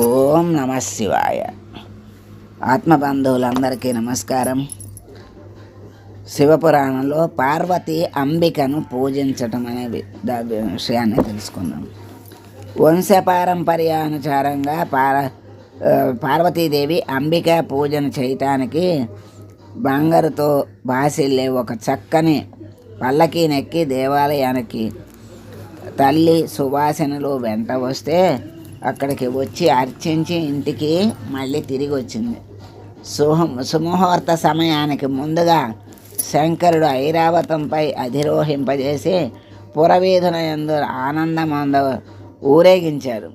ఓం నమ శివాయ. ఆత్మబంధువులందరికీ నమస్కారం. శివపురాణంలో పార్వతి అంబికను పూజించటం అనే విషయాన్ని తెలుసుకుందాం. వంశపారంపర్యానుసారంగా పార పార్వతీదేవి అంబిక పూజను చేయటానికి బంగారుతో బాసిల్లే ఒక చక్కని పల్లకి నెక్కి దేవాలయానికి తల్లి సువాసనలు వెంట వస్తే అక్కడికి వచ్చి అర్చించి ఇంటికి మళ్ళీ తిరిగి వచ్చింది. సుహ సుముహూర్త సమయానికి ముందుగా శంకరుడు ఐరావతంపై అధిరోహింపజేసి పురవీధుల ఎందు ఆనందమంద ఊరేగించారు.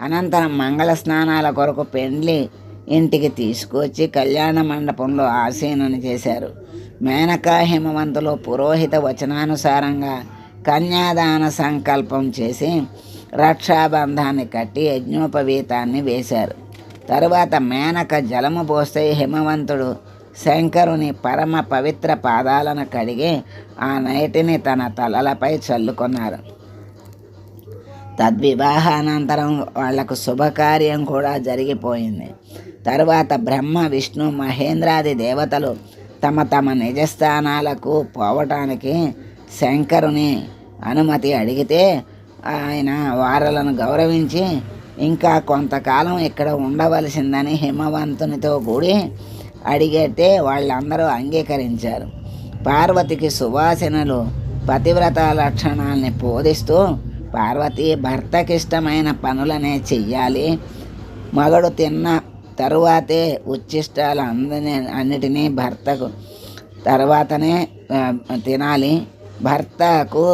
అనంతరం మంగళ స్నానాల కొరకు పెండ్లి ఇంటికి తీసుకొచ్చి కళ్యాణ మండపంలో ఆసీనుని చేశారు. మేనకా హిమవంతులు పురోహిత వచనానుసారంగా కన్యాదాన సంకల్పం చేసి రక్షాబంధాన్ని కట్టి యజ్ఞోపవీతాన్ని వేశారు. తరువాత మేనక జలము పోస్తే హిమవంతుడు శంకరుని పరమ పవిత్ర పాదాలను కడిగి ఆ నైటిని తన తలలపై చల్లుకున్నారు. తద్వివాహానంతరం వాళ్ళకు శుభకార్యం కూడా జరిగిపోయింది. తరువాత బ్రహ్మ విష్ణు మహేంద్రాది దేవతలు తమ తమ నిజస్థానాలకు పోవటానికి శంకరుని అనుమతి అడిగితే ఆయన వారలను గౌరవించి ఇంకా కొంతకాలం ఇక్కడ ఉండవలసిందని హిమవంతునితో కూడి అడిగితే వాళ్ళందరూ అంగీకరించారు. పార్వతికి సువాసనలు పతివ్రత లక్షణాల్ని బోధిస్తూ పార్వతి భర్తకిష్టమైన పనులనే చెయ్యాలి. మగడు తిన్న తరువాతే ఉచ్చిష్టాలు అందని అన్నిటినీ భర్తకు తర్వాతనే తినాలి. భర్తకు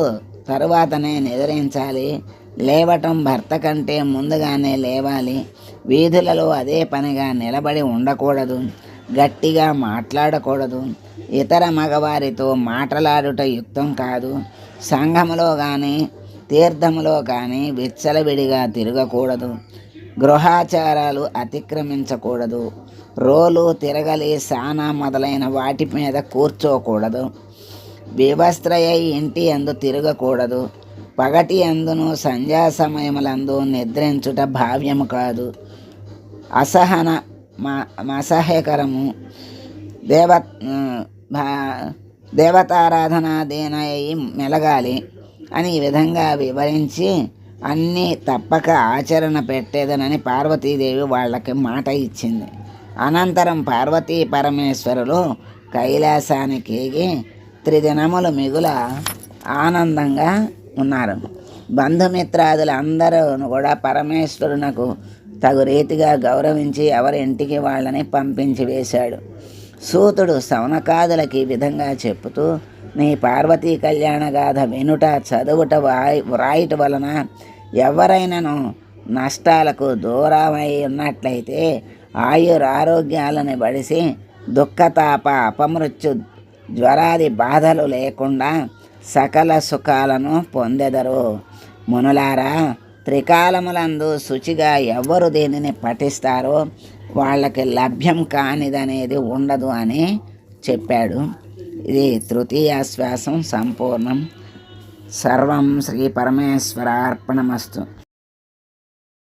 తరువాతనే నిద్రించాలి. లేవటం భర్త కంటే ముందుగానే లేవాలి. వీధులలో అదే పనిగా నిలబడి ఉండకూడదు. గట్టిగా మాట్లాడకూడదు. ఇతర మగవారితో మాటలాడుట యుక్తం కాదు. సంఘములో కానీ తీర్థములో కానీ విచ్చలవిడిగా తిరగకూడదు. గృహాచారాలు అతిక్రమించకూడదు. రోలు తిరగలి సానా మొదలైన వాటి మీద కూర్చోకూడదు. వివస్త్రయ్య ఇంటి అందు తిరగకూడదు. పగటి అందును సంధ్యా సమయములందు నిద్రించుట భావ్యము కాదు. అసహన అసహ్యకరము దేవ దేవతారాధన దేనయ్యి మెలగాలి అని ఈ విధంగా వివరించి అన్నీ తప్పక ఆచరణ పెట్టేదనని పార్వతీదేవి వాళ్ళకి మాట ఇచ్చింది. అనంతరం పార్వతీ పరమేశ్వరులు కైలాసానికి త్రిదినములు మిగుల ఆనందంగా ఉన్నారు. బంధుమిత్రాదులు అందరూ కూడా పరమేశ్వరునకు తగు రీతిగా గౌరవించి ఎవరి ఇంటికి వాళ్ళని పంపించి వేశాడు. సూతుడు సౌనకాదులకి ఈ విధంగా చెప్పుతూ నీ పార్వతీ కళ్యాణ గాథ వినుట చదువుట వాయి వ్రాయుట వలన ఎవరైనాను నష్టాలకు దూరమై ఉన్నట్లయితే ఆయురారోగ్యాలను బడిసి దుఃఖతాప అపమృత్యు జ్వరాది బాధలు లేకుండా సకల సుఖాలను పొందెదరు. మునులారా త్రికాలములందు శుచిగా ఎవరు దీనిని పఠిస్తారో వాళ్ళకి లభ్యం కానిదనేది ఉండదు అని చెప్పాడు. ఇది తృతీయ శ్వాసం సంపూర్ణం. సర్వం శ్రీ పరమేశ్వర అర్పణమస్తు